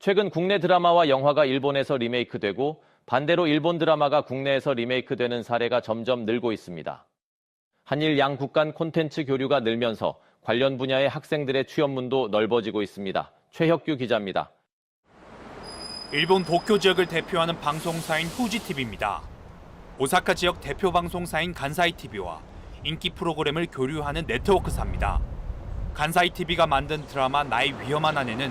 최근 국내 드라마와 영화가 일본에서 리메이크되고 반대로 일본 드라마가 국내에서 리메이크되는 사례가 점점 늘고 있습니다. 한일 양 국 간 콘텐츠 교류가 늘면서 관련 분야의 학생들의 취업문도 넓어지고 있습니다. 최혁규 기자입니다. 일본 도쿄 지역을 대표하는 방송사인 후지TV입니다. 오사카 지역 대표 방송사인 간사이 TV와 인기 프로그램을 교류하는 네트워크사입니다. 간사이 TV가 만든 드라마 나의 위험한 아내는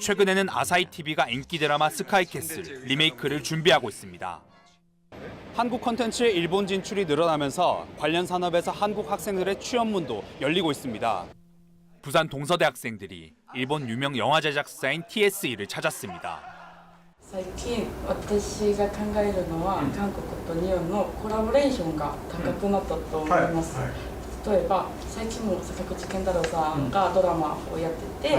최근에는 아사히 TV가 인기 드라마 스카이캐슬 리메이크를 준비하고 있습니다. 한국 콘텐츠의 일본 진출이 늘어나면서 관련 산업에서 한국 학생들의 취업문도 열리고 있습니다. 부산 동서대 학생들이 일본 유명 영화 제작사인 TSE를 찾았습니다. 最近私が考えるのは、韓国と日本のコラボレーションが高くなったと思います、例えば最近も坂口健太郎さんがドラマをやってて、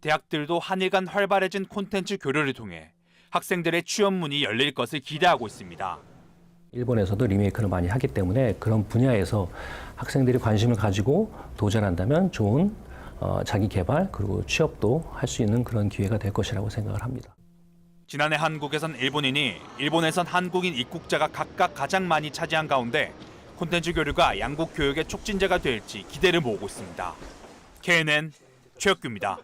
대학들도 한일 간 활발해진 콘텐츠 교류를 통해 학생들의 취업문이 열릴 것을 기대하고 있습니다. 일본에서도 리메이크를 많이 하기 때문에 그런 분야에서 학생들이 관심을 가지고 도전한다면 좋은 어, 자기 개발 그리고 취업도 할 수 있는 그런 기회가 될 것이라고 생각을 합니다. 지난해 한국에선 일본인이 일본에선 한국인 입국자가 각각 가장 많이 차지한 가운데 콘텐츠 교류가 양국 교육의 촉진제가 될지 기대를 모으고 있습니다. KNN 최혁규입니다.